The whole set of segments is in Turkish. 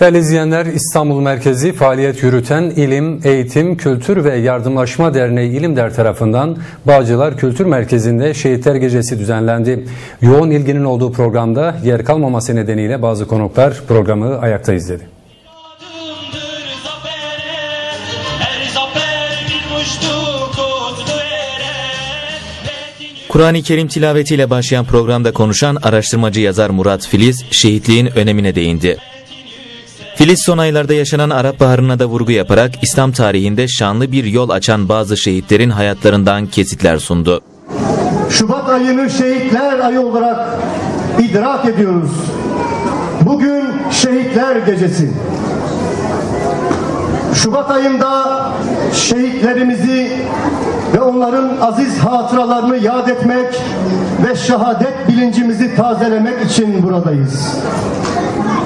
Değerli izleyenler İstanbul merkezi faaliyet yürüten İlim, Eğitim, Kültür ve Yardımlaşma Derneği İlimder tarafından Bağcılar Kültür Merkezi'nde Şehitler Gecesi düzenlendi. Yoğun ilginin olduğu programda yer kalmaması nedeniyle bazı konuklar programı ayakta izledi. Kur'an-ı Kerim tilavetiyle başlayan programda konuşan araştırmacı yazar Murat Filiz, şehitliğin önemine değindi. Filiz son aylarda yaşanan Arap Baharı'na da vurgu yaparak İslam tarihinde şanlı bir yol açan bazı şehitlerin hayatlarından kesitler sundu. Şubat ayını şehitler ayı olarak idrak ediyoruz. Bugün şehitler gecesi. Şubat ayında şehitlerimizi ve onların aziz hatıralarını yad etmek ve şehadet bilincimizi tazelemek için buradayız.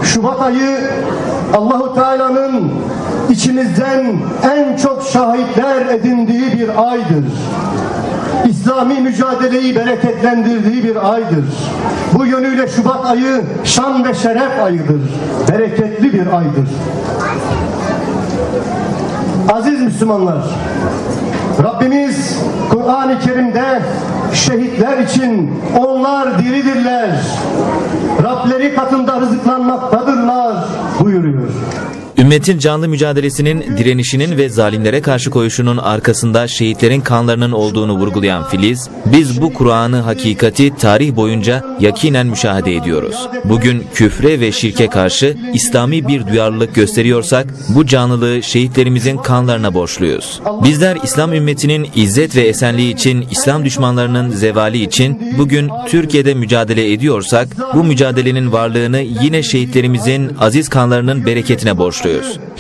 Şubat ayı Allahu Teala'nın içimizden en çok şahitler edindiği bir aydır. İslami mücadeleyi bereketlendirdiği bir aydır. Bu yönüyle Şubat ayı şan ve şeref ayıdır. Bereketli bir aydır. Aziz Müslümanlar, Rabbimiz Kur'an-ı Kerim'de şehitler için onlar diridirler. Rableri katında rızıklanmaktadırlar buyuruyor. Ümmetin canlı mücadelesinin, direnişinin ve zalimlere karşı koyuşunun arkasında şehitlerin kanlarının olduğunu vurgulayan Filiz, biz bu Kur'an'ı hakikati tarih boyunca yakinen müşahede ediyoruz. Bugün küfre ve şirke karşı İslami bir duyarlılık gösteriyorsak, bu canlılığı şehitlerimizin kanlarına borçluyuz. Bizler İslam ümmetinin izzet ve esenliği için, İslam düşmanlarının zevali için bugün Türkiye'de mücadele ediyorsak, bu mücadelenin varlığını yine şehitlerimizin aziz kanlarının bereketine borçluyuz.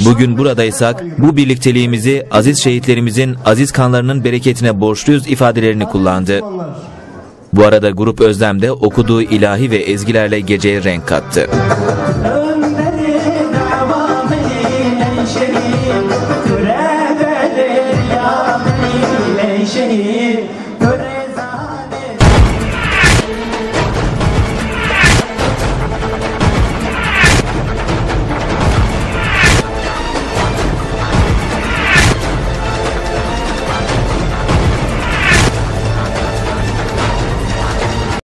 Bugün buradaysak bu birlikteliğimizi aziz şehitlerimizin aziz kanlarının bereketine borçluyuz ifadelerini kullandı. Bu arada Grup Özlem de okuduğu ilahi ve ezgilerle geceye renk kattı.